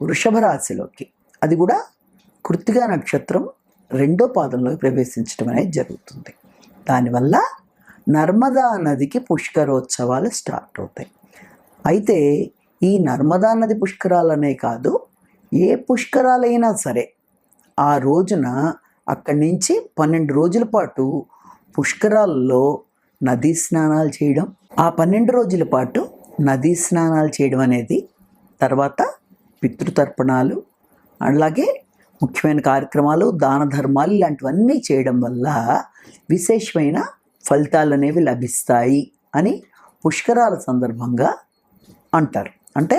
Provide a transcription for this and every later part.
వృషభ రాశిలోకి. అది కూడా కృత్తిగా నక్షత్రం రెండో పాదంలోకి ప్రవేశించడం అనేది జరుగుతుంది. దానివల్ల నర్మదా నదికి పుష్కరోత్సవాలు స్టార్ట్ అవుతాయి. అయితే ఈ నర్మదా నది పుష్కరాలనే కాదు ఏ పుష్కరాలైనా సరే ఆ రోజున అక్కడి నుంచి పన్నెండు రోజుల పాటు పుష్కరాల్లో నదీ స్నానాలు చేయడం ఆ పన్నెండు రోజుల పాటు నదీ స్నానాలు చేయడం అనేది తర్వాత పితృతర్పణాలు అలాగే ముఖ్యమైన కార్యక్రమాలు దాన ధర్మాలు ఇలాంటివన్నీ చేయడం వల్ల విశేషమైన ఫలితాలు అనేవి లభిస్తాయి అని పుష్కరాల సందర్భంగా అంటారు. అంటే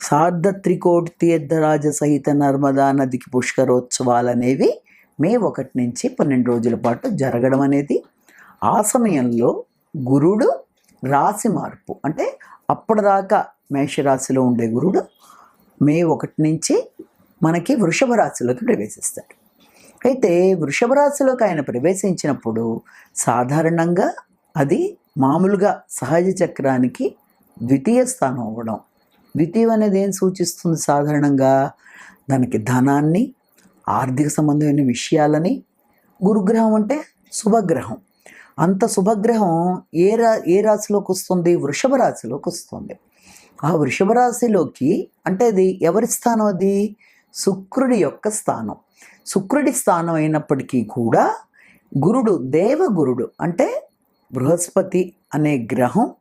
సార్ధ త్రికోటి తీర్థరాజ సహిత నర్మదా నదికి పుష్కరోత్సవాలు అనేవి మే ఒకటి నుంచి పన్నెండు రోజుల పాటు జరగడం అనేది ఆ సమయంలో గురుడు రాశి మార్పు అంటే అప్పటిదాకా మేషరాశిలో ఉండే గురుడు మే ఒకటి నుంచి మనకి వృషభ రాశిలోకి ప్రవేశిస్తాడు. అయితే వృషభ రాశిలోకి ఆయన ప్రవేశించినప్పుడు సాధారణంగా అది మామూలుగా సహజ చక్రానికి ద్వితీయ స్థానం అవ్వడం. ద్వితీయం అనేది ఏం సూచిస్తుంది సాధారణంగా? దానికి ధనాన్ని ఆర్థిక సంబంధమైన విషయాలని గురుగ్రహం అంటే శుభగ్రహం. అంత శుభగ్రహం ఏ రా ఏ రాశిలోకి వస్తుంది? వృషభ రాశిలోకి వస్తుంది. ఆ వృషభ రాశిలోకి అంటే అది ఎవరి స్థానం అది? శుక్రుడి యొక్క స్థానం. శుక్రుడి స్థానం అయినప్పటికీ కూడా గురుడు దేవగురుడు అంటే బృహస్పతి అనే గ్రహం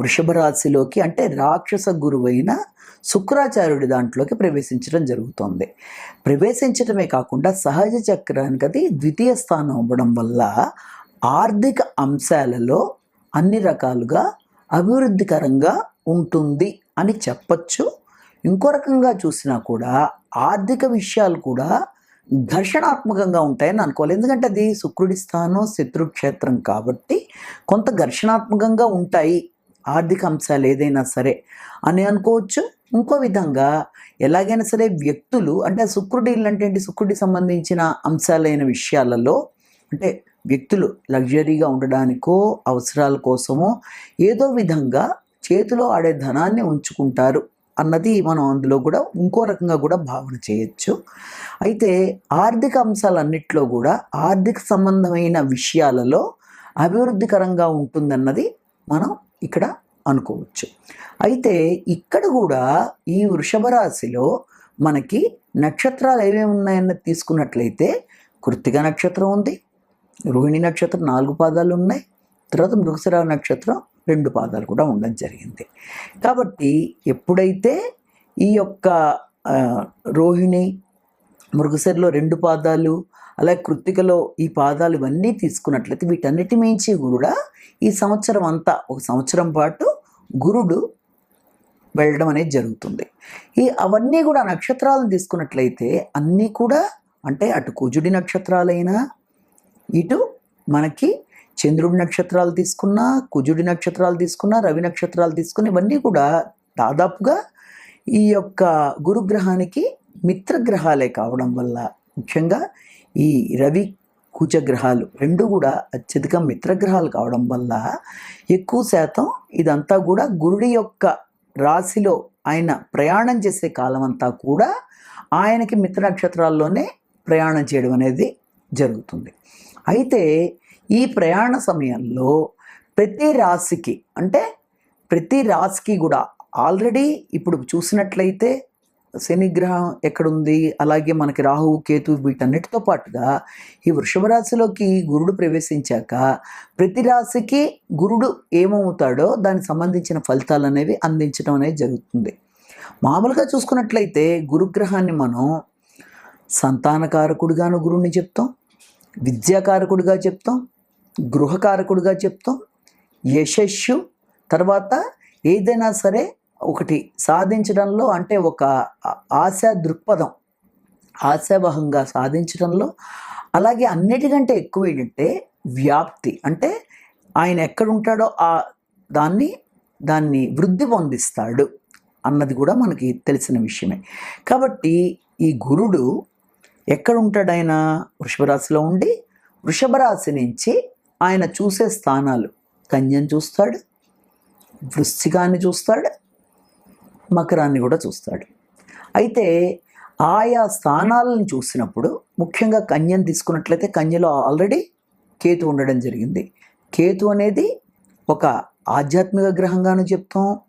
వృషభ రాశిలోకి అంటే రాక్షస గురువైన శుక్రాచార్యుడి దాంట్లోకి ప్రవేశించడం జరుగుతుంది. ప్రవేశించడమే కాకుండా సహజ చక్రానికి అది ద్వితీయ స్థానం అవ్వడం వల్ల ఆర్థిక అంశాలలో అన్ని రకాలుగా అభివృద్ధికరంగా ఉంటుంది అని చెప్పచ్చు. ఇంకో రకంగా చూసినా కూడా ఆర్థిక విషయాలు కూడా ఘర్షణాత్మకంగా ఉంటాయని అనుకోవాలి. ఎందుకంటే అది శుక్రుడి స్థానం శత్రుక్షేత్రం కాబట్టి కొంత ఘర్షణాత్మకంగా ఉంటాయి ఆర్థిక అంశాలు ఏదైనా సరే అని అనుకోవచ్చు. ఇంకో విధంగా ఎలాగైనా సరే వ్యక్తులు అంటే శుక్రుడి అంటే ఏంటి? శుక్రుడికి సంబంధించిన అంశాలైన విషయాలలో అంటే వ్యక్తులు లగ్జరీగా ఉండడానికో అవసరాల కోసమో ఏదో విధంగా చేతిలో ఆడే ధనాన్ని ఉంచుకుంటారు అన్నది మనం అందులో కూడా ఇంకో రకంగా కూడా భావన చేయొచ్చు. అయితే ఆర్థిక అంశాలన్నిట్లో కూడా ఆర్థిక సంబంధమైన విషయాలలో అభివృద్ధికరంగా ఉంటుందన్నది మనం ఇక్కడ అనుకోవచ్చు. అయితే ఇక్కడ కూడా ఈ వృషభ రాశిలో మనకి నక్షత్రాలు ఏమేమి ఉన్నాయన్నది తీసుకున్నట్లయితే కృత్తిక నక్షత్రం ఉంది రోహిణి నక్షత్రం నాలుగు పాదాలు ఉన్నాయి తర్వాత మృగశిర నక్షత్రం రెండు పాదాలు కూడా ఉండడం జరిగింది. కాబట్టి ఎప్పుడైతే ఈ యొక్క రోహిణి మృగశరిలో రెండు పాదాలు అలాగే కృత్తికలో ఈ పాదాలు ఇవన్నీ తీసుకున్నట్లయితే వీటన్నిటి మించి కూడా ఈ సంవత్సరం అంతా ఒక సంవత్సరం పాటు గురుడు వెళ్ళడం అనేది జరుగుతుంది. ఈ అవన్నీ కూడా నక్షత్రాలను తీసుకున్నట్లయితే అన్నీ కూడా అంటే అటు కుజుడి నక్షత్రాలైనా ఇటు మనకి చంద్రుడి నక్షత్రాలు తీసుకున్నా కుజుడి నక్షత్రాలు తీసుకున్నా రవి నక్షత్రాలు తీసుకున్న ఇవన్నీ కూడా దాదాపుగా ఈ యొక్క గురుగ్రహానికి మిత్రగ్రహాలే కావడం వల్ల ముఖ్యంగా ఈ రవి కుజగ్రహాలు రెండు కూడా అత్యధిక మిత్రగ్రహాలు కావడం వల్ల ఎక్కువ శాతం ఇదంతా కూడా గురుడి యొక్క రాశిలో ఆయన ప్రయాణం చేసే కాలం అంతా కూడా ఆయనకి మిత్ర నక్షత్రాల్లోనే ప్రయాణం చేయడం అనేది జరుగుతుంది. అయితే ఈ ప్రయాణ సమయంలో ప్రతి రాశికి అంటే ప్రతి రాశికి కూడా ఆల్రెడీ ఇప్పుడు చూసినట్లయితే శనిగ్రహం ఎక్కడుంది అలాగే మనకి రాహువు కేతు వీటన్నిటితో పాటుగా ఈ వృషభ రాశిలోకి గురుడు ప్రవేశించాక ప్రతి రాశికి గురుడు ఏమవుతాడో దానికి సంబంధించిన ఫలితాలు అనేవి అందించడం అనేది జరుగుతుంది. మామూలుగా చూసుకున్నట్లయితే గురుగ్రహాన్ని మనం సంతానకారకుడుగాను గురువుని చెప్తాం విద్యాకారకుడిగా చెప్తాం గృహకారకుడిగా చెప్తాం యశస్సు తర్వాత ఏదైనా సరే ఒకటి సాధించడంలో అంటే ఒక ఆ- ఆశా దృక్పథం ఆశావహంగా సాధించడంలో. అలాగే అన్నిటికంటే ఎక్కువ ఏంటంటే వ్యాప్తి అంటే ఆయన ఎక్కడుంటాడో ఆ దాన్ని దాన్ని వృద్ధి పొందిస్తాడు అన్నది కూడా మనకి తెలిసిన విషయమే. కాబట్టి ఈ గురుడు ఎక్కడ ఉంటాడు ఆయన ఉండి వృషభరాశి నుంచి ఆయన చూసే స్థానాలు. కన్యను చూస్తాడు వృశ్చికాన్ని చూస్తాడు మకరాన్ని కూడా చూస్తాడు. అయితే ఆయా స్థానాలను చూసినప్పుడు ముఖ్యంగా కన్యను తీసుకున్నట్లయితే కన్యలో ఆల్రెడీ కేతు ఉండడం జరిగింది. కేతు అనేది ఒక ఆధ్యాత్మిక గ్రహంగాను చెప్తాం.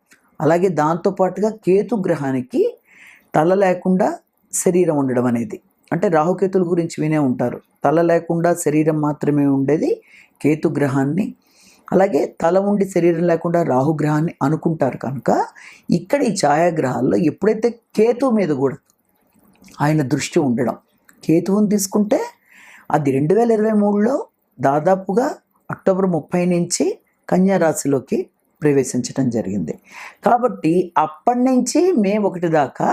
అలాగే దాంతోపాటుగా కేతు గ్రహానికి తల లేకుండా శరీరం ఉండడం అనేది. అంటే రాహుకేతుల గురించి వినే ఉంటారు. తల లేకుండా శరీరం మాత్రమే ఉండేది కేతు గ్రహాన్ని. అలాగే తల ఉండి శరీరం లేకుండా రాహుగ్రహాన్ని అనుకుంటారు కనుక ఇక్కడ ఈ ఛాయాగ్రహాల్లో ఎప్పుడైతే కేతు మీద కూడా ఆయన దృష్టి ఉండడం కేతువుని తీసుకుంటే అది రెండు వేల ఇరవై మూడులో దాదాపుగా అక్టోబర్ ముప్పై నుంచి కన్యారాశిలోకి ప్రవేశించడం జరిగింది. కాబట్టి అప్పటి నుంచి మే ఒకటి దాకా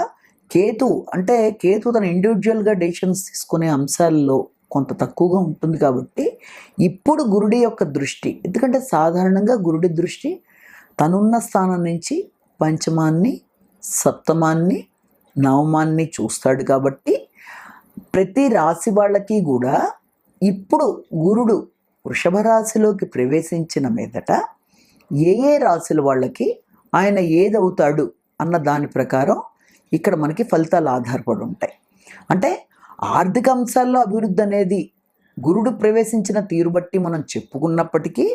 కేతు అంటే కేతు తన ఇండివిజువల్గా డెసిషన్స్ తీసుకునే అంశాల్లో కొంత తక్కువగా ఉంటుంది కాబట్టి ఇప్పుడు గురుడి యొక్క దృష్టి ఎందుకంటే సాధారణంగా గురుడి దృష్టి తనున్న స్థానం నుంచి పంచమాన్ని సప్తమాన్ని నవమాన్ని చూస్తాడు కాబట్టి ప్రతి రాశి వాళ్ళకి కూడా ఇప్పుడు గురుడు వృషభ రాశిలోకి ప్రవేశించిన మీదట ఏ ఏ రాశుల వాళ్ళకి ఆయన ఏదవుతాడు అన్న దాని ప్రకారం ఇక్కడ మనకి ఫలితాలు ఆధారపడి ఉంటాయి. అంటే ఆర్థిక అంశాల్లో అభివృద్ధి అనేది గురుడు ప్రవేశించిన తీరు బట్టి మనం చెప్పుకున్నప్పటికీ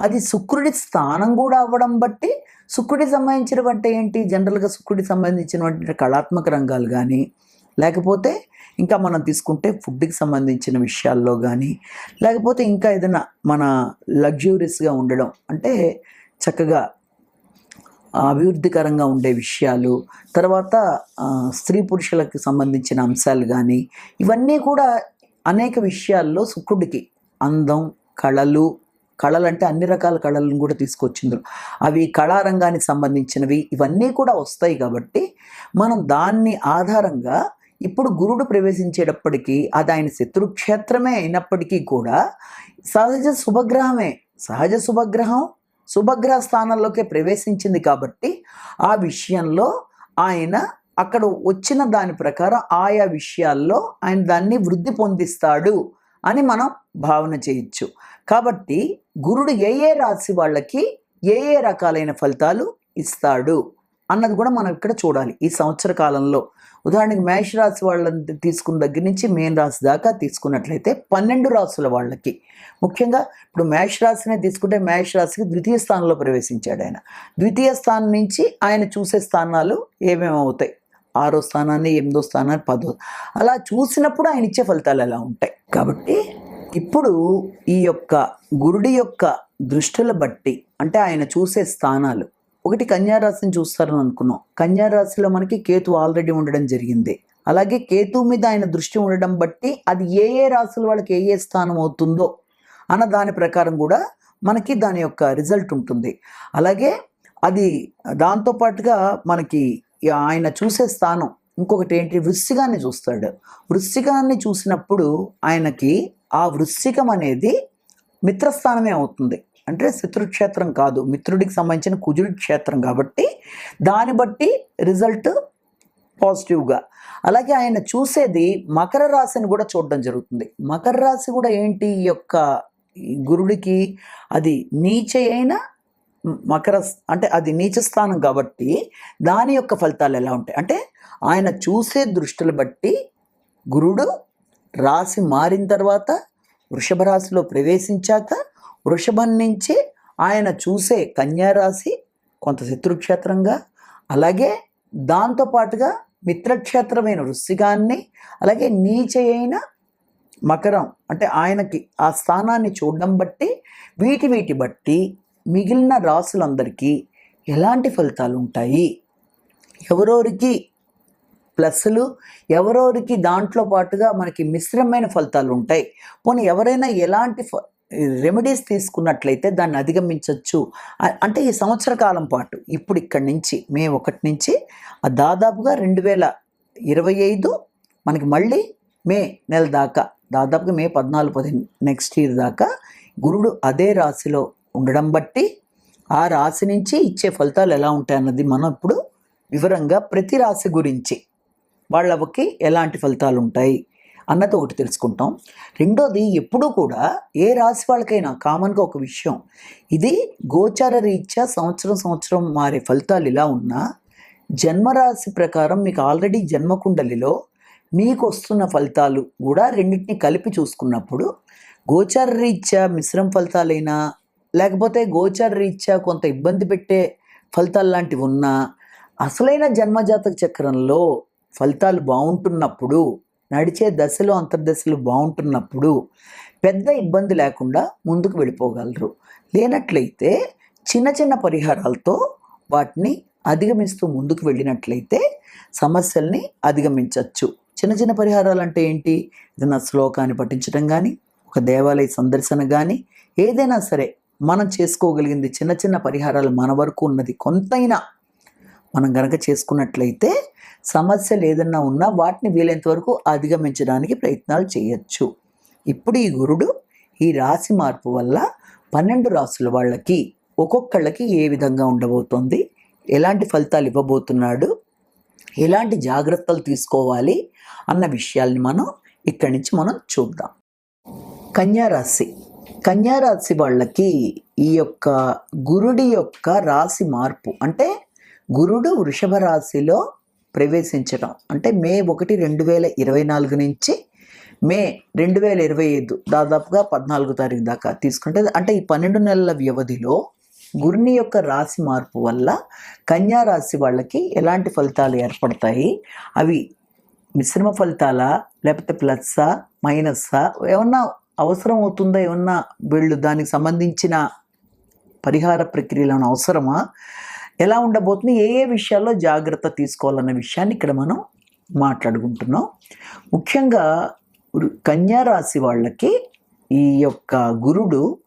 అది శుక్రుడి స్థానం కూడా అవ్వడం బట్టి శుక్రుడికి సంబంధించినవంటే ఏంటి? జనరల్గా శుక్రుడికి సంబంధించినటువంటి కళాత్మక రంగాలు కానీ లేకపోతే ఇంకా మనం తీసుకుంటే ఫుడ్కి సంబంధించిన విషయాల్లో కానీ లేకపోతే ఇంకా ఏదైనా మన లగ్జూరియస్గా ఉండడం అంటే చక్కగా అభివృద్ధికరంగా ఉండే విషయాలు తర్వాత స్త్రీ పురుషులకు సంబంధించిన అంశాలు కానీ ఇవన్నీ కూడా అనేక విషయాల్లో శుక్రుడికి అందం కళలు కళలు అంటే అన్ని రకాల కళలను కూడా తీసుకొచ్చింది అవి కళారంగానికి సంబంధించినవి ఇవన్నీ కూడా వస్తాయి కాబట్టి మనం దాన్ని ఆధారంగా ఇప్పుడు గురుడు ప్రవేశించేటప్పటికీ అది ఆయన శత్రుక్షేత్రమే అయినప్పటికీ కూడా సహజ శుభగ్రహమే సహజ శుభగ్రహం శుభగ్రహ స్థానంలోకి ప్రవేశించింది కాబట్టి ఆ విషయంలో ఆయన అక్కడ వచ్చిన దాని ప్రకారం ఆయా విషయాల్లో ఆయన దాన్ని వృద్ధి పొందిస్తాడు అని మనం భావన చేయొచ్చు. కాబట్టి గురుడు ఏ ఏ రాశి వాళ్ళకి ఏ ఏ రకాలైన ఫలితాలు ఇస్తాడు? అన్నది కూడా మనం ఇక్కడ చూడాలి. ఈ సంవత్సర కాలంలో ఉదాహరణకి మేష రాశి వాళ్ళని తీసుకున్న దగ్గర నుంచి మేన్ రాశి దాకా తీసుకున్నట్లయితే పన్నెండు రాసుల వాళ్ళకి ముఖ్యంగా ఇప్పుడు మేష రాశినే తీసుకుంటే మేష రాశికి ద్వితీయ స్థానంలో ప్రవేశించాడు ఆయన. ద్వితీయ స్థానం నుంచి ఆయన చూసే స్థానాలు ఏమేమి అవుతాయి? ఆరో స్థానాన్ని ఎనిమిదో స్థానాన్ని పదో అలా చూసినప్పుడు ఆయన ఇచ్చే ఫలితాలు ఎలా ఉంటాయి? కాబట్టి ఇప్పుడు ఈ యొక్క గురుడి యొక్క దృష్టిల బట్టి అంటే ఆయన చూసే స్థానాలు ఒకటి కన్యారాశిని చూస్తారని అనుకున్నాం. కన్యారాశిలో మనకి కేతు ఆల్రెడీ ఉండడం జరిగింది. అలాగే కేతు మీద ఆయన దృష్టి ఉండడం బట్టి అది ఏ ఏ రాశుల వాళ్ళకి ఏ ఏ స్థానం అవుతుందో అన్న దాని ప్రకారం కూడా మనకి దాని యొక్క రిజల్ట్ ఉంటుంది. అలాగే అది దాంతోపాటుగా మనకి ఆయన చూసే స్థానం ఇంకొకటి ఏంటి? వృశ్చికాన్ని చూస్తాడు. వృశ్చికాన్ని చూసినప్పుడు ఆయనకి ఆ వృశ్చికం అనేది మిత్రస్థానమే అవుతుంది. అంటే శత్రుక్షేత్రం కాదు మిత్రుడికి సంబంధించిన కుజుడి క్షేత్రం కాబట్టి దాన్ని బట్టి రిజల్ట్ పాజిటివ్గా అలాగే ఆయన చూసేది మకర రాశిని కూడా చూడడం జరుగుతుంది. మకర రాశి కూడా ఏంటి? ఈ యొక్క గురుడికి అది నీచ అయిన మకర అంటే అది నీచ స్థానం కాబట్టి దాని యొక్క ఫలితాలు ఎలా ఉంటాయి? అంటే ఆయన చూసే దృష్టిని బట్టి గురుడు రాశి మారిన తర్వాత వృషభ రాశిలో ప్రవేశించాక వృషభం నుంచి ఆయన చూసే కన్యారాశి కొంత శత్రుక్షేత్రంగా అలాగే దాంతోపాటుగా మిత్రక్షేత్రమైన వృశ్చికాన్ని అలాగే నీచయైన మకరం అంటే ఆయనకి ఆ స్థానాన్ని చూడడం బట్టి వీటి వీటి బట్టి మిగిలిన రాసులందరికీ ఎలాంటి ఫలితాలు ఉంటాయి ఎవరోరికి ప్లస్లు ఎవరోరికి దాంట్లో పాటుగా మనకి మిశ్రమైన ఫలితాలు ఉంటాయి పోనీ ఎవరైనా ఎలాంటి ఫ- రెమెడీస్ తీసుకున్నట్లయితే దాన్ని అధిగమించవచ్చు అంటే ఈ సంవత్సర కాలం పాటు. ఇప్పుడు ఇక్కడి నుంచి మే ఒకటి నుంచి దాదాపుగా రెండు వేల ఇరవై ఐదు మనకి మళ్ళీ మే నెల దాకా దాదాపుగా మే పద్నాలుగు పదిహేను నెక్స్ట్ ఇయర్ దాకా గురుడు అదే రాశిలో ఉండడం బట్టి ఆ రాశి నుంచి ఇచ్చే ఫలితాలు ఎలా ఉంటాయి అన్నది మనం ఇప్పుడు వివరంగా ప్రతి రాశి గురించి వాళ్ళకి ఎలాంటి ఫలితాలు ఉంటాయి అన్నది ఒకటి తెలుసుకుంటాం. రెండోది ఎప్పుడూ కూడా ఏ రాశి వాళ్ళకైనా కామన్గా ఒక విషయం ఇది గోచార రీత్యా సంవత్సరం సంవత్సరం మారే ఫలితాలు ఇలా ఉన్నా జన్మరాశి ప్రకారం మీకు ఆల్రెడీ జన్మకుండలిలో మీకు వస్తున్న ఫలితాలు కూడా రెండింటిని కలిపి చూసుకున్నప్పుడు గోచార రీత్యా మిశ్రమ ఫలితాలైనా లేకపోతే గోచార రీత్యా కొంత ఇబ్బంది పెట్టే ఫలితాలు లాంటివి ఉన్నా అసలైన జన్మజాతక చక్రంలో ఫలితాలు బాగుంటున్నప్పుడు నడిచే దశలు అంతర్దశలు బాగుంటున్నప్పుడు పెద్ద ఇబ్బంది లేకుండా ముందుకు వెళ్ళిపోగలరు. లేనట్లయితే చిన్న చిన్న పరిహారాలతో వాటిని అధిగమిస్తూ ముందుకు వెళ్ళినట్లయితే సమస్యల్ని అధిగమించవచ్చు చిన్న చిన్న పరిహారాలు అంటే ఏంటి? ఏదైనా శ్లోకాన్ని పఠించడం కానీ ఒక దేవాలయ సందర్శన కానీ ఏదైనా సరే మనం చేసుకోగలిగింది చిన్న చిన్న పరిహారాలు మన వరకు ఉన్నది. కొంతైనా మనం గనక చేసుకున్నట్లయితే సమస్యలు ఏదన్నా ఉన్నా వాటిని వీలైనంత వరకు అధిగమించడానికి ప్రయత్నాలు చేయొచ్చు. ఇప్పుడు ఈ గురుడు ఈ రాశి మార్పు వల్ల పన్నెండు రాసుల వాళ్ళకి ఒక్కొక్కళ్ళకి ఏ విధంగా ఉండబోతోంది? ఎలాంటి ఫలితాలు ఇవ్వబోతున్నాడు? ఎలాంటి జాగ్రత్తలు తీసుకోవాలి? అన్న విషయాల్ని మనం ఇక్కడి నుంచి మనం చూద్దాం. కన్యారాశి కన్యారాశి వాళ్ళకి ఈ యొక్క గురుడి యొక్క రాశి మార్పు అంటే గురుడు వృషభ రాశిలో ప్రవేశించడం. అంటే మే ఒకటి రెండు వేల ఇరవై నాలుగు నుంచి మే రెండు వేల ఇరవై ఐదు దాదాపుగా పద్నాలుగు తారీఖు దాకా తీసుకుంటే అంటే ఈ పన్నెండు నెలల వ్యవధిలో గురుని యొక్క రాశి మార్పు వల్ల కన్యా రాశి వాళ్ళకి ఎలాంటి ఫలితాలు ఏర్పడతాయి? అవి మిశ్రమ ఫలితాలా? లేకపోతే ప్లస్సా? మైనస్సా? ఏమన్నా అవసరం అవుతుందా? ఏమన్నా వీళ్ళు దానికి సంబంధించిన పరిహార ప్రక్రియలను అవసరమా? ఎలా ఉండబోతుంది ఏ ఏ విషయాల్లో జాగ్రత్త తీసుకోవాలన్న విషయాన్ని ఇక్కడ మనం మాట్లాడుకుంటున్నాం. ముఖ్యంగా కన్యారాశి కన్యా రాశి వాళ్ళకి ఈ యొక్క గురుడు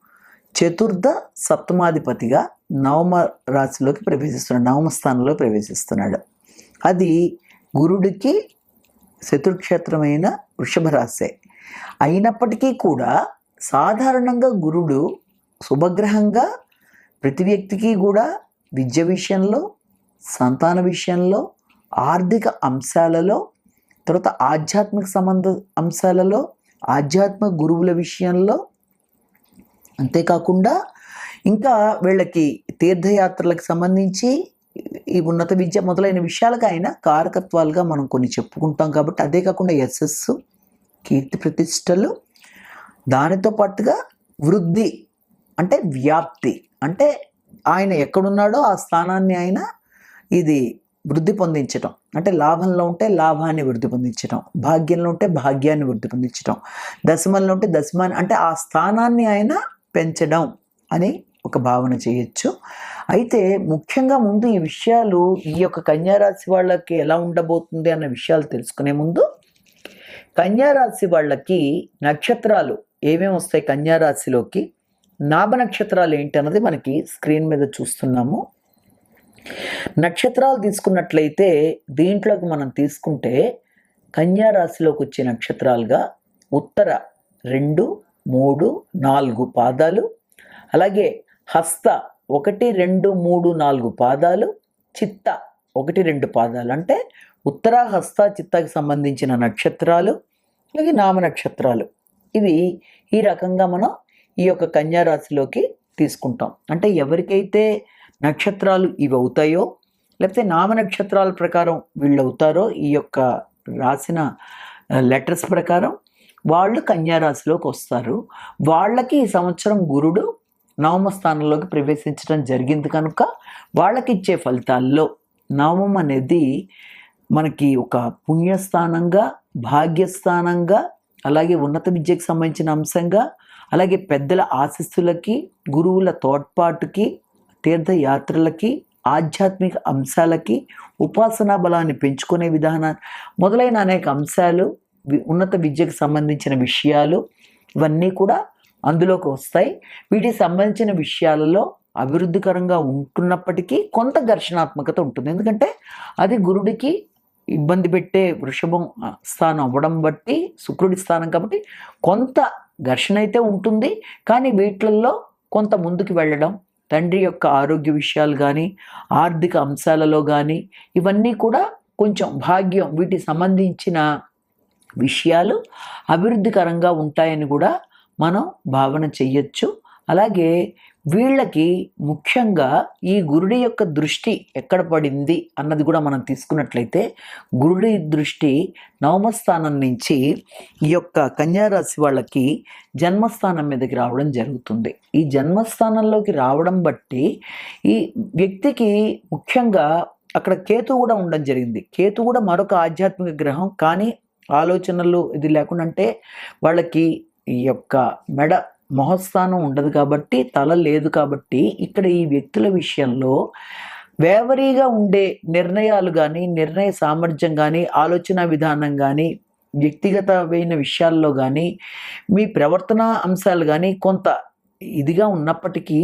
చతుర్థ సప్తమాధిపతిగా నవమ రాశిలోకి ప్రవేశిస్తున్నాడు నవమ స్థానంలో ప్రవేశిస్తున్నాడు. అది గురుడికి శత్రుక్షేత్రమైన వృషభ రాశే. అయినప్పటికీ కూడా సాధారణంగా గురుడు శుభగ్రహంగా ప్రతి వ్యక్తికి కూడా విద్య విషయంలో సంతాన విషయంలో ఆర్థిక అంశాలలో తర్వాత ఆధ్యాత్మిక సంబంధ అంశాలలో ఆధ్యాత్మిక గురువుల విషయంలో. అంతేకాకుండా ఇంకా వీళ్ళకి తీర్థయాత్రలకు సంబంధించి ఈ ఉన్నత విద్య మొదలైన విషయాలకు ఆయన కారకత్వాలుగా మనం కొన్ని చెప్పుకుంటాం కాబట్టి అదే కాకుండా యశస్సు కీర్తి ప్రతిష్టలు దానితో పాటుగా వృద్ధి అంటే వ్యాప్తి అంటే ఆయన ఎక్కడున్నాడో ఆ స్థానాన్ని ఆయన ఇది వృద్ధి పొందించటం. అంటే లాభంలో ఉంటే లాభాన్ని వృద్ధి పొందించటం. భాగ్యంలో ఉంటే భాగ్యాన్ని వృద్ధి పొందించటం. దశమంలో ఉంటే దశమాన్ని అంటే ఆ స్థానాన్ని ఆయన పెంచడం అని ఒక భావన చేయొచ్చు. అయితే ముఖ్యంగా ముందు ఈ విషయాలు ఈ యొక్క కన్యారాశి వాళ్ళకి ఎలా ఉండబోతుంది అన్న విషయాలు తెలుసుకునే ముందు కన్యారాశి వాళ్ళకి నక్షత్రాలు ఏమేమి వస్తాయి కన్యారాశిలోకి? నాభ నక్షత్రాలు ఏంటి అన్నది మనకి స్క్రీన్ మీద చూస్తున్నాము. నక్షత్రాలు తీసుకున్నట్లయితే దీంట్లోకి మనం తీసుకుంటే కన్యా రాశిలోకి వచ్చే నక్షత్రాలుగా ఉత్తర రెండు మూడు నాలుగు పాదాలు అలాగే హస్త ఒకటి రెండు మూడు నాలుగు పాదాలు చిత్త ఒకటి రెండు పాదాలు. అంటే ఉత్తర హస్త చిత్తకి సంబంధించిన నక్షత్రాలు అలాగే నామ నక్షత్రాలు. ఇవి ఈ రకంగా మనం ఈ యొక్క కన్యారాశిలోకి తీసుకుంటాం. అంటే ఎవరికైతే నక్షత్రాలు ఇవి అవుతాయో లేకపోతే నామ నక్షత్రాల ప్రకారం వీళ్ళు అవుతారో ఈ యొక్క రాసిన లెటర్స్ ప్రకారం వాళ్ళు కన్యారాశిలోకి వస్తారు. వాళ్ళకి ఈ సంవత్సరం గురుడు నవమ స్థానంలోకి ప్రవేశించడం జరిగింది కనుక వాళ్ళకి ఇచ్చే ఫలితాల్లో నవమం అనేది మనకి ఒక పుణ్యస్థానంగా భాగ్యస్థానంగా అలాగే ఉన్నత విద్యకు సంబంధించిన అంశంగా అలాగే పెద్దల ఆశస్సులకి గురువుల తోడ్పాటుకి తీర్థయాత్రలకి ఆధ్యాత్మిక అంశాలకి ఉపాసనా బలాన్ని పెంచుకునే విధానం మొదలైన అనేక అంశాలు ఉన్నత విద్యకు సంబంధించిన విషయాలు ఇవన్నీ కూడా అందులోకి వస్తాయి. వీటికి సంబంధించిన విషయాలలో అభివృద్ధికరంగా ఉంటున్నప్పటికీ కొంత ఘర్షణాత్మకత ఉంటుంది. ఎందుకంటే అది గురుడికి ఇబ్బంది పెట్టే వృషభం స్థానం అవ్వడం బట్టి శుక్రుడి స్థానం కాబట్టి కొంత ఘర్షణ అయితే ఉంటుంది కానీ వీటిల్లో కొంత ముందుకు వెళ్ళడం తండ్రి యొక్క ఆరోగ్య విషయాలు కానీ ఆర్థిక అంశాలలో కానీ ఇవన్నీ కూడా కొంచెం భాగ్యం వీటికి సంబంధించిన విషయాలు అభివృద్ధికరంగా ఉంటాయని కూడా మనం భావన చెయ్యొచ్చు. అలాగే వీళ్ళకి ముఖ్యంగా ఈ గురుడి యొక్క దృష్టి ఎక్కడ పడింది అన్నది కూడా మనం తీసుకున్నట్లయితే గురుడి దృష్టి నవమస్థానం నుంచి ఈ యొక్క కన్యారాశి వాళ్ళకి జన్మస్థానం మీదకి రావడం జరుగుతుంది. ఈ జన్మస్థానంలోకి రావడం బట్టి ఈ వ్యక్తికి ముఖ్యంగా అక్కడ కేతు కూడా ఉండడం జరిగింది. కేతు కూడా మరొక ఆధ్యాత్మిక గ్రహం కానీ ఆలోచనలు ఇది లేకుండా అంటే వాళ్ళకి ఈ యొక్క మెడ మొహస్థానం ఉండదు కాబట్టి తల లేదు కాబట్టి ఇక్కడ ఈ వ్యక్తుల విషయంలో వేవరీగా ఉండే నిర్ణయాలు కానీ నిర్ణయ సామర్థ్యం కానీ ఆలోచన విధానం కానీ వ్యక్తిగతమైన విషయాల్లో కానీ మీ ప్రవర్తన అంశాలు కానీ కొంత ఇదిగా ఉన్నప్పటికీ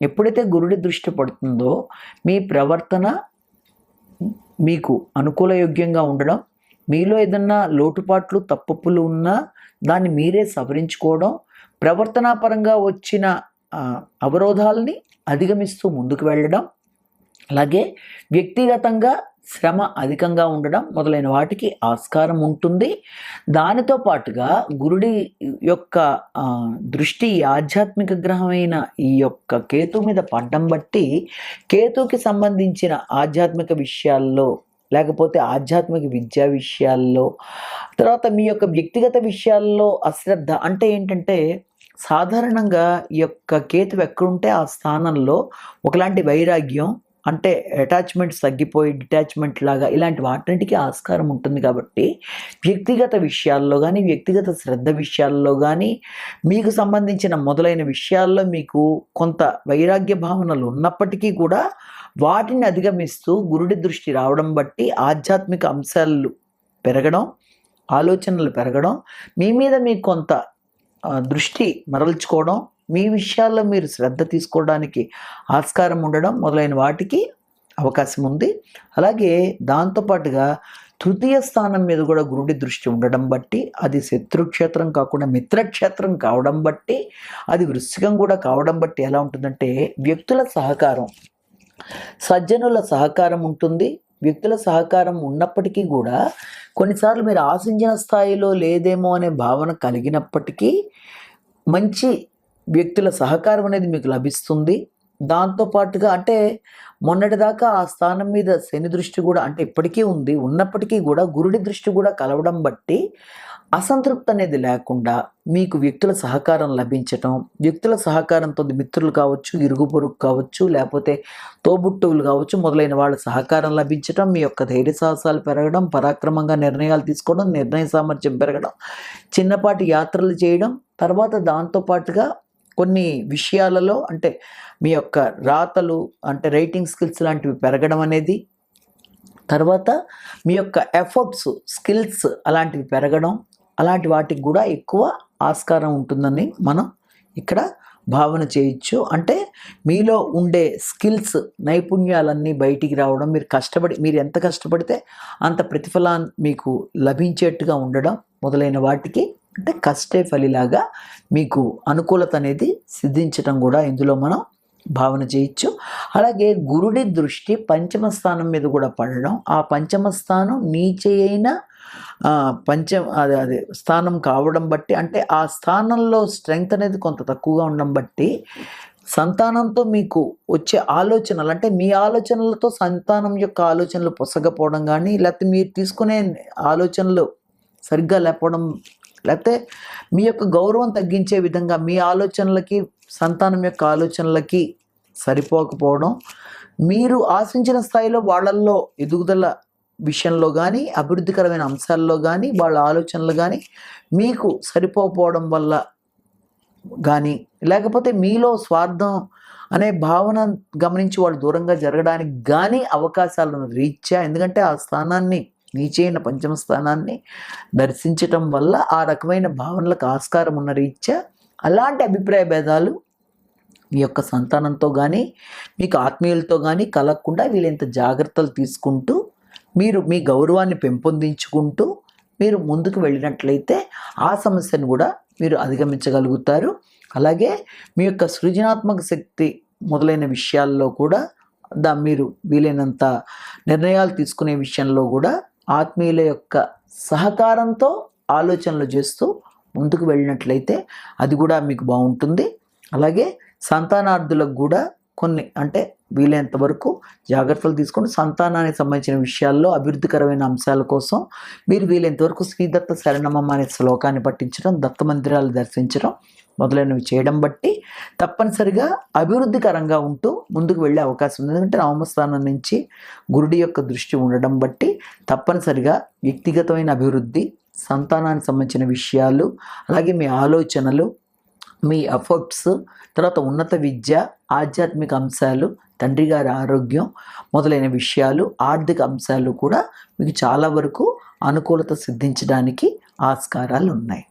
ఎప్పుడైతే గురుడి దృష్టి పడుతుందో మీ ప్రవర్తన మీకు అనుకూలయోగ్యంగా ఉండడం మీలో ఏదన్నా లోటుపాట్లు తప్పులు ఉన్నా దాన్ని మీరే సవరించుకోవడం ప్రవర్తనాపరంగా వచ్చిన అవరోధాలని అధిగమిస్తూ ముందుకు వెళ్ళడం అలాగే వ్యక్తిగతంగా శ్రమ అధికంగా ఉండడం మొదలైన వాటికి ఆస్కారం ఉంటుంది. దానితో పాటుగా గురుడి యొక్క దృష్టి ఆధ్యాత్మిక గ్రహమైన ఈ యొక్క కేతు మీద పడ్డం బట్టి కేతుకి సంబంధించిన ఆధ్యాత్మిక విషయాల్లో లేకపోతే ఆధ్యాత్మిక విద్యా విషయాల్లో తర్వాత మీ యొక్క వ్యక్తిగత విషయాల్లో అశ్రద్ధ అంటే ఏంటంటే సాధారణంగా ఈ యొక్క కేతు ఎక్కడుంటే ఆ స్థానంలో ఒకలాంటి వైరాగ్యం అంటే అటాచ్మెంట్స్ తగ్గిపోయి డిటాచ్మెంట్ లాగా ఇలాంటి వాటింటికి ఆస్కారం ఉంటుంది కాబట్టి వ్యక్తిగత విషయాల్లో కానీ వ్యక్తిగత శ్రద్ధ విషయాల్లో కానీ మీకు సంబంధించిన మొదలైన విషయాల్లో మీకు కొంత వైరాగ్య భావనలు ఉన్నప్పటికీ కూడా వాటిని అధిగమిస్తూ గురుడి దృష్టి రావడం బట్టి ఆధ్యాత్మిక అంశాలు పెరగడం ఆలోచనలు పెరగడం మీ మీద మీకు కొంత దృష్టి మరల్చుకోవడం మీ విషయాల్లో మీరు శ్రద్ధ తీసుకోవడానికి ఆస్కారం ఉండడం మొదలైన వాటికి అవకాశం ఉంది. అలాగే దాంతోపాటుగా తృతీయ స్థానం మీద కూడా గురుడి దృష్టి ఉండడం బట్టి అది శత్రుక్షేత్రం కాకుండా మిత్రక్షేత్రం కావడం బట్టి అది వృశ్చికం కూడా కావడం బట్టి ఎలా ఉంటుందంటే వ్యక్తుల సహకారం సజ్జనుల సహకారం ఉంటుంది. వ్యక్తుల సహకారం ఉన్నప్పటికీ కూడా కొన్నిసార్లు మీరు ఆశించిన స్థాయిలో లేదేమో అనే భావన కలిగినప్పటికీ మంచి వ్యక్తుల సహకారం అనేది మీకు లభిస్తుంది. దాంతోపాటుగా అంటే మొన్నటిదాకా ఆ స్థానం మీద శని దృష్టి కూడా అంటే ఇప్పటికీ ఉంది. ఉన్నప్పటికీ కూడా గురుడి దృష్టి కూడా కలవడం బట్టి అసంతృప్తి అనేది లేకుండా మీకు వ్యక్తుల సహకారం లభించటం వ్యక్తుల సహకారంతో మిత్రులు కావచ్చు ఇరుగు పొరుగు కావచ్చు లేకపోతే తోబుట్టువులు కావచ్చు మొదలైన వాళ్ళ సహకారం లభించటం మీ యొక్క ధైర్య సాహసాలు పెరగడం పరాక్రమంగా నిర్ణయాలు తీసుకోవడం నిర్ణయ సామర్థ్యం పెరగడం చిన్నపాటి యాత్రలు చేయడం తర్వాత దాంతోపాటుగా కొన్ని విషయాలలో అంటే మీ యొక్క రాతలు అంటే రైటింగ్ స్కిల్స్ లాంటివి పెరగడం అనేది తర్వాత మీ యొక్క ఎఫర్ట్స్ స్కిల్స్ అలాంటివి పెరగడం అలాంటి వాటికి కూడా ఎక్కువ ఆస్కారం ఉంటుందని మనం ఇక్కడ భావన చేయొచ్చు. అంటే మీలో ఉండే స్కిల్స్ నైపుణ్యాలన్నీ బయటికి రావడం మీరు కష్టపడి మీరు ఎంత కష్టపడితే అంత ప్రతిఫలాన్ని మీకు లభించేట్టుగా ఉండడం మొదలైన వాటికి అంటే కష్టే ఫలిలాగా మీకు అనుకూలత అనేది సిద్ధించడం కూడా ఇందులో మనం భావన చేయొచ్చు. అలాగే గురుడి దృష్టి పంచమ స్థానం మీద కూడా పడడం. ఆ పంచమ స్థానం నీచైన పంచ అదే అదే స్థానం కావడం బట్టి అంటే ఆ స్థానంలో స్ట్రెంగ్త్ అనేది కొంత తక్కువగా ఉండడం బట్టి సంతానంతో మీకు వచ్చే ఆలోచనలు అంటే మీ ఆలోచనలతో సంతానం యొక్క ఆలోచనలు పొసగపోవడం కానీ లేకపోతే మీరు తీసుకునే ఆలోచనలు సరిగ్గా లేకపోవడం లేకపోతే మీ యొక్క గౌరవం తగ్గించే విధంగా మీ ఆలోచనలకి సంతానం యొక్క ఆలోచనలకి సరిపోకపోవడం మీరు ఆశించిన స్థాయిలో వాళ్ళల్లో ఎదుగుదల విషయంలో కానీ అభివృద్ధికరమైన అంశాల్లో కానీ వాళ్ళ ఆలోచనలు కానీ మీకు సరిపోకపోవడం వల్ల కానీ లేకపోతే మీలో స్వార్థం అనే భావన గమనించి వాళ్ళు దూరంగా జరగడానికి కానీ అవకాశాలను రీత్యా ఎందుకంటే ఆ స్థానాన్ని నీచైన పంచమ స్థానాన్ని దర్శించటం వల్ల ఆ రకమైన భావనలకు ఆస్కారం ఉన్న రీత్యా అలాంటి అభిప్రాయ భేదాలు మీ యొక్క సంతానంతో కానీ మీకు ఆత్మీయులతో కానీ కలగకుండా వీళ్ళంత జాగ్రత్తలు తీసుకుంటూ మీరు మీ గౌరవాన్ని పెంపొందించుకుంటూ మీరు ముందుకు వెళ్ళినట్లయితే ఆ సమస్యను కూడా మీరు అధిగమించగలుగుతారు. అలాగే మీ యొక్క సృజనాత్మక శక్తి మొదలైన విషయాల్లో కూడా దా మీరు వీలైనంత నిర్ణయాలు తీసుకునే విషయంలో కూడా ఆత్మీయుల యొక్క సహకారంతో ఆలోచనలు చేస్తూ ముందుకు వెళ్ళినట్లయితే అది కూడా మీకు బాగుంటుంది. అలాగే సంతానార్థులకు కూడా కొన్ని అంటే వీలైనంత వరకు జాగ్రత్తలు తీసుకొని సంతానానికి సంబంధించిన విషయాల్లో అభివృద్ధికరమైన అంశాల కోసం మీరు వీలైనంత వరకు శ్రీదత్త శరణమమ్మ అనే శ్లోకాన్ని పట్టించడం దత్త మందిరాలు దర్శించడం మొదలైనవి చేయడం బట్టి తప్పనిసరిగా అభివృద్ధికరంగా ఉంటూ ముందుకు వెళ్ళే అవకాశం ఉంది. ఎందుకంటే నవమస్థానం నుంచి గురుడి యొక్క దృష్టి ఉండడం బట్టి తప్పనిసరిగా వ్యక్తిగతమైన అభివృద్ధి సంతానానికి సంబంధించిన విషయాలు అలాగే మీ ఆలోచనలు మీ ఎఫర్ట్స్ తర్వాత ఉన్నత విద్య ఆధ్యాత్మిక అంశాలు తండ్రి గారి ఆరోగ్యం మొదలైన విషయాలు ఆర్థిక అంశాలు కూడా మీకు చాలా వరకు అనుకూలత సిద్ధించడానికి ఆస్కారాలు ఉన్నాయి.